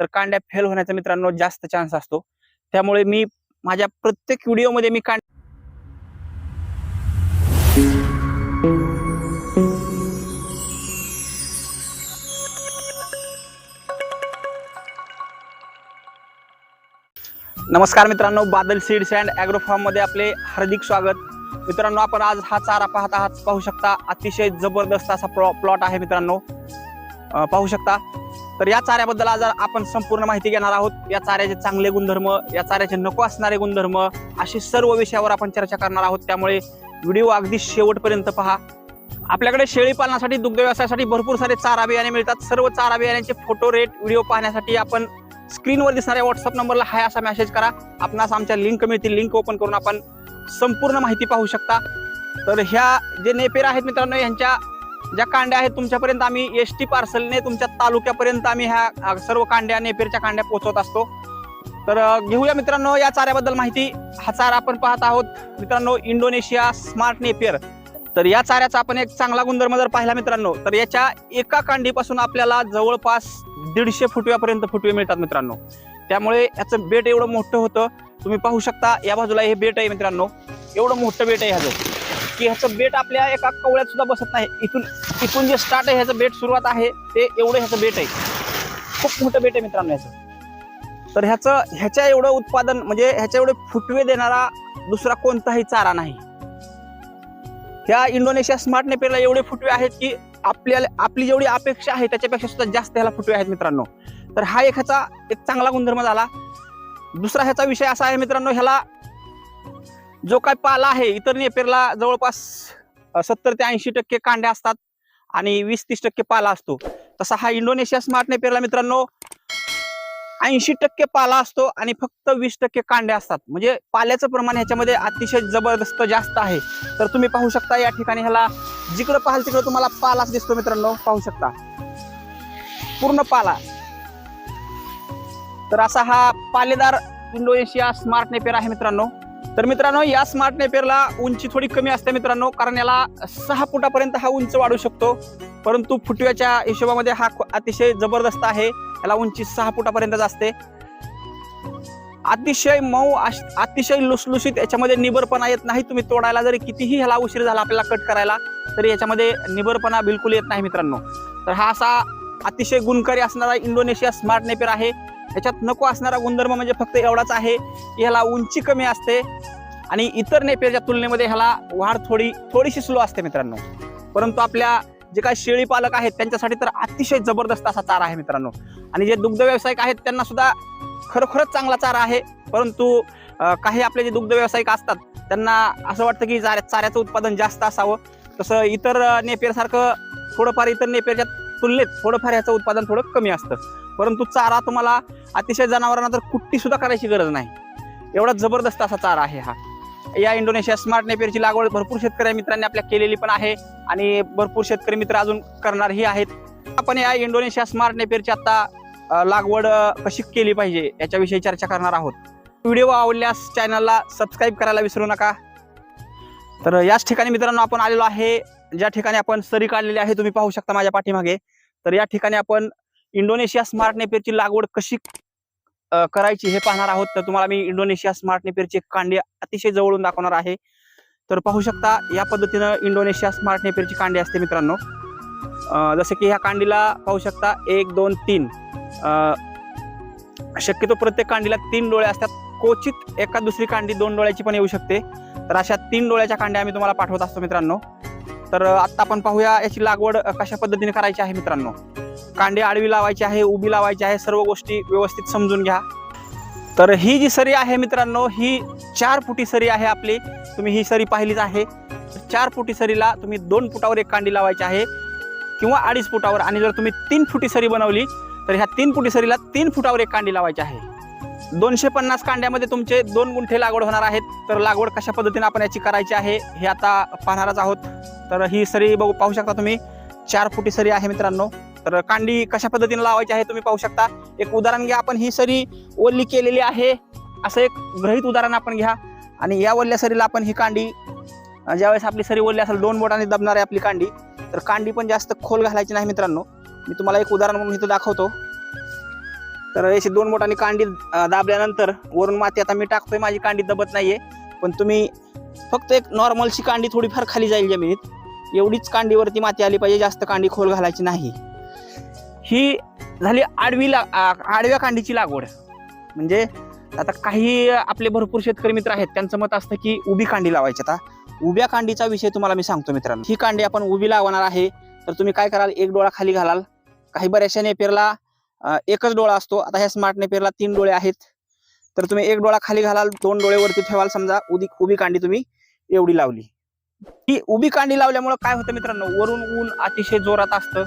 तर कांड्या फेल होण्याचा मित्रांनो जास्त चान्स असतो. त्यामुळे मी माझ्या प्रत्येक व्हिडिओमध्ये मी कांड नमस्कार मित्रांनो बादल सीड्स अँड ॲग्रो मध्ये आपले हार्दिक स्वागत. मित्रांनो आपण आज हा चारा पाहत आहात. पाहू शकता अतिशय जबरदस्त असा प्लॉ प्लॉट आहे मित्रांनो. पाहू शकता तर या चाऱ्याबद्दल आज आपण संपूर्ण माहिती घेणार आहोत. या चाऱ्याचे चांगले गुणधर्म या चाऱ्याचे नको असणारे गुणधर्म अशी सर्व विषयावर आपण चर्चा करणार आहोत. त्यामुळे व्हिडिओ अगदी शेवटपर्यंत पहा. आपल्याकडे शेळी पालनासाठी दुग्ध व्यवसायासाठी भरपूर सारे चारा बियाणे मिळतात. सर्व चारा बियाण्यांचे फोटो रेट व्हिडिओ पाहण्यासाठी आपण स्क्रीनवर दिसणाऱ्या व्हॉट्सअप नंबरला हाय असा मेसेज करा. आपणास आमच्या लिंक मिळतील. लिंक ओपन करून आपण संपूर्ण माहिती पाहू शकता. तर ह्या जे नेपेर आहेत मित्रांनो यांच्या ज्या कांड्या आहेत तुमच्यापर्यंत आम्ही एस टी पार्सलने तुमच्या तालुक्यापर्यंत आम्ही ह्या सर्व कांड्या नेपेरच्या कांड्या पोहोचवत असतो. तर घेऊया मित्रांनो या चाऱ्याबद्दल माहिती. हा चारा आपण पाहत आहोत. मित्रांनो इंडोनेशिया स्मार्ट नेपियर. तर या चाऱ्याचा आपण एक चांगला गुणधर्म जर पाहिला मित्रांनो तर याच्या एका कांडीपासून आपल्याला जवळपास दीडशे फुटव्यापर्यंत फुटवे मिळतात मित्रांनो. त्यामुळे याचं बेट एवढं मोठं होतं तुम्ही पाहू शकता. या बाजूला हे बेट आहे मित्रांनो. एवढं मोठं बेट आहे ह्याचं की ह्याचं बेट आपल्या एका कवळ्यात सुद्धा बसत नाही. इथून इथून जे स्टार्ट आहे ह्याचं बेट सुरुवात आहे ते एवढं ह्याचं बेट आहे. खूप मोठं बेट आहे मित्रांनो ह्याचं. तर ह्याचं ह्याच्या एवढं उत्पादन म्हणजे ह्याच्या एवढे फुटवे देणारा दुसरा कोणताही चारा नाही. ह्या इंडोनेशिया स्मार्ट नेपेरला एवढे फुटवे आहेत की आपल्याला आपली जेवढी अपेक्षा आहे त्याच्यापेक्षा सुद्धा जास्त ह्याला फुटवे आहेत मित्रांनो. तर हा एक ह्याचा एक चांगला गुणधर्म झाला. दुसरा ह्याचा विषय असा आहे मित्रांनो ह्याला जो काय पाला आहे इतर नेपेरला जवळपास सत्तर ते ऐंशी टक्के कांड्या असतात आणि वीस तीस टक्के पाला असतो. तसा हा इंडोनेशिया स्मार्ट नेपेरला मित्रांनो ऐंशी टक्के पाला असतो आणि फक्त वीस टक्के कांड्या असतात. म्हणजे पाल्याचं प्रमाण ह्याच्यामध्ये अतिशय जबरदस्त जास्त आहे. तर तुम्ही पाहू शकता या ठिकाणी ह्याला जिकडं पाहाल तिकडं तुम्हाला पालाच दिसतो मित्रांनो. पाहू शकता. पूर्ण पाला तर असा हा पालेदार इंडोनेशिया स्मार्ट नेपेर आहे मित्रांनो. तर मित्रांनो या स्मार्ट नेपेरला उंची थोडी कमी असते मित्रांनो कारण याला सहा फुटापर्यंत हा उंच वाढू शकतो. परंतु फुटव्याच्या हिशोबामध्ये हा अतिशय जबरदस्त आहे. याला उंची सहा फुटापर्यंत असते. अतिशय मऊ अतिशय लुसलुशीत याच्यामध्ये निबरपणा येत नाही. तुम्ही तोडायला जरी कितीही ह्याला उशीर झाला आपल्याला कट करायला तरी याच्यामध्ये निबरपणा बिलकुल येत नाही मित्रांनो. तर हा असा अतिशय गुणकारी असणारा इंडोनेशिया स्मार्ट नेपेर आहे. याच्यात नको असणारा गुणधर्म म्हणजे फक्त एवढाच आहे की ह्याला उंची कमी असते. आणि इतर नेपेरच्या तुलनेमध्ये ह्याला वाढ थोडी थोडीशी स्लो असते मित्रांनो. परंतु आपल्या जे काही शेळी पालक आहेत त्यांच्यासाठी तर अतिशय जबरदस्त असा चारा आहे मित्रांनो. आणि जे दुग्ध व्यावसायिक आहेत त्यांना सुद्धा खरोखरच चांगला चारा आहे. परंतु काही आपले जे दुग्ध व्यावसायिक असतात त्यांना असं वाटतं की चाऱ्या चाऱ्याचं उत्पादन जास्त असावं. तसं इतर नेपेरसारखं थोडंफार इतर नेपेरच्या तुलनेत थोडंफार ह्याचं उत्पादन थोडं कमी असतं. परंतु चारा तुम्हाला अतिशय जनावरांना तर कुट्टी सुद्धा करायची गरज नाही. एवढा जबरदस्त असा चारा आहे हा. या इंडोनेशिया स्मार्ट नेपेरची लागवड भरपूर शेतकरी मित्रांनी आपल्या केलेली पण आहे आणि भरपूर शेतकरी मित्र अजून करणारही आहेत. आपण या इंडोनेशिया स्मार्ट नेपेरची आता लागवड कशी केली पाहिजे याच्याविषयी चर्चा करणार आहोत. व्हिडिओ आवडल्यास चॅनलला सबस्क्राईब करायला विसरू नका. तर याच ठिकाणी मित्रांनो आपण आलेलो आहे. ज्या ठिकाणी आपण सरी काढलेली आहे तुम्ही पाहू शकता माझ्या पाठीमागे. तर या ठिकाणी आपण इंडोनेशिया स्मार्ट नेपेरची लागवड कशी करायची हे पाहणार आहोत. तर तुम्हाला मी इंडोनेशिया स्मार्ट नेपेरचे कांडे अतिशय जवळून दाखवणार आहे. तर पाहू शकता या पद्धतीनं इंडोनेशिया स्मार्ट नेपेरची कांडी असते मित्रांनो. जसे जसं की ह्या कांडीला पाहू शकता एक दोन तीन. शक्यतो प्रत्येक कांडीला तीन डोळे असतात. क्वचित एका दुसरी कांडी दोन डोळ्याची पण येऊ शकते. तर अशा तीन डोळ्याच्या कांड्या आम्ही तुम्हाला पाठवत असतो मित्रांनो. तर आत्ता आपण पाहूया याची लागवड कशा पद्धतीने करायची आहे मित्रांनो. कांडे आडवी लावायची आहे उभी लावायची आहे सर्व गोष्टी व्यवस्थित समजून घ्या. तर ही जी सरी आहे मित्रांनो ही चार फुटी सरी आहे आपली. तुम्ही ही सरी पाहिलीच आहे. चार फुटी सरीला तुम्ही दोन फुटावर एक कांडी लावायची आहे किंवा अडीच फुटावर. आणि जर तुम्ही तीन फुटी सरी बनवली तर ह्या तीन फुटी सरीला तीन फुटावर एक कांडी लावायची आहे. दोनशे पन्नास कांड्यामध्ये तुमचे दोन गुंठे लागवड होणार आहेत. तर लागवड कशा पद्धतीने आपण याची करायची आहे हे आता पाहणारच आहोत. तर ही सरी बघू पाहू शकता तुम्ही. चार फुटी सरी आहे मित्रांनो. तर कांडी कशा पद्धतीने लावायची आहे तुम्ही पाहू शकता. एक उदाहरण घ्या आपण ही सरी ओल्ली केलेली आहे. असं एक ग्रहित उदाहरण आपण घ्या. आणि या ओल्ल्या सरीला आपण ही कांडी ज्यावेळेस आपली सरी ओल्ली असेल दोन बोटाने दबणार आहे आपली कांडी तर कांडी पण जास्त खोल घालायची नाही मित्रांनो. मी तुम्हाला एक उदाहरण म्हणून इथं दाखवतो. तर अशी दोन बोटांनी कांडी दाबल्यानंतर वरून माती आता मी टाकतोय माझी कांडी दबत नाहीये. पण तुम्ही फक्त एक नॉर्मलची कांडी थोडीफार खाली जाईल जमिनीत. एवढीच कांडीवरती माती आली पाहिजे जास्त कांडी खोल घालायची नाही. ही झाली आडवी ला आडव्या कांडीची लागवड. म्हणजे आता काही आपले भरपूर शेतकरी मित्र आहेत त्यांचं मत असतं की उभी कांडी लावायची. आता उभ्या कांडीचा विषय तुम्हाला मी सांगतो मित्रांनो. ही कांडी आपण उभी लावणार आहे तर तुम्ही काय कराल? एक डोळा खाली घालाल. काही बऱ्याचशा नेपेरला एकच डोळा असतो. आता ह्या स्मार्ट नेपेरला तीन डोळे आहेत. तर तुम्ही एक डोळा खाली घालाल दोन डोळे वरती ठेवाल. समजा उदी उभी कांडी तुम्ही एवढी लावली. ही उभी कांडी लावल्यामुळं काय होतं मित्रांनो? वरून ऊन अतिशय जोरात असतं.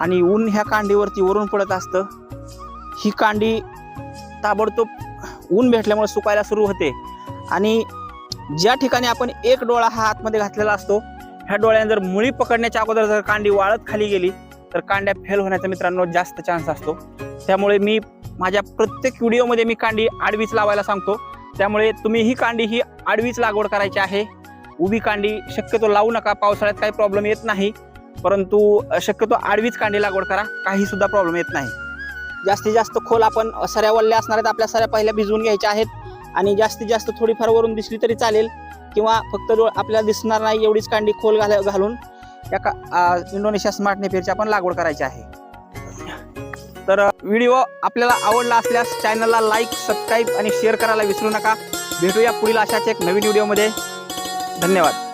आणि ऊन ह्या कांडीवरती वरून पडत असतं. ही कांडी ताबडतोब ऊन भेटल्यामुळे सुकायला सुरू होते. आणि ज्या ठिकाणी आपण एक डोळा हा आतमध्ये घातलेला असतो ह्या डोळ्याने जर मुळी पकडण्याच्या अगोदर जर कांडी वाळत खाली गेली तर कांड्या फेल होण्याचा मित्रांनो जास्त चान्स असतो. त्यामुळे मी माझ्या प्रत्येक व्हिडिओमध्ये मी कांडी आडवीच लावायला सांगतो. त्यामुळे तुम्ही ही कांडी ही आडवीच लागवड करायची आहे. उभी कांडी शक्यतो लावू नका पावसाळ्यात काही प्रॉब्लेम येत नाही. परंतु शक्यतो आडवीच कांडी लागवड करा. काही सुद्धा प्रॉब्लेम येत नाही. जास्तीत जास्त खोल आपण सऱ्या वल्ल्या असणार आहेत आपल्या सऱ्या पहिल्या भिजवून घ्यायच्या आहेत. आणि जास्तीत जास्त थोडीफार वरून दिसली तरी चालेल. किंवा फक्त आपल्याला दिसणार नाही एवढीच कांडी खोल घाल घालून. या का इंडोनेशिया स्मार्ट नेफेरची आपण लागवड करायची आहे. तर व्हिडिओ आपल्याला आवडला असल्यास चॅनलला लाईक सबस्क्राईब आणि शेअर करायला विसरू नका. भेटूया पुढील अशाच एक नवीन व्हिडिओमध्ये. धन्यवाद.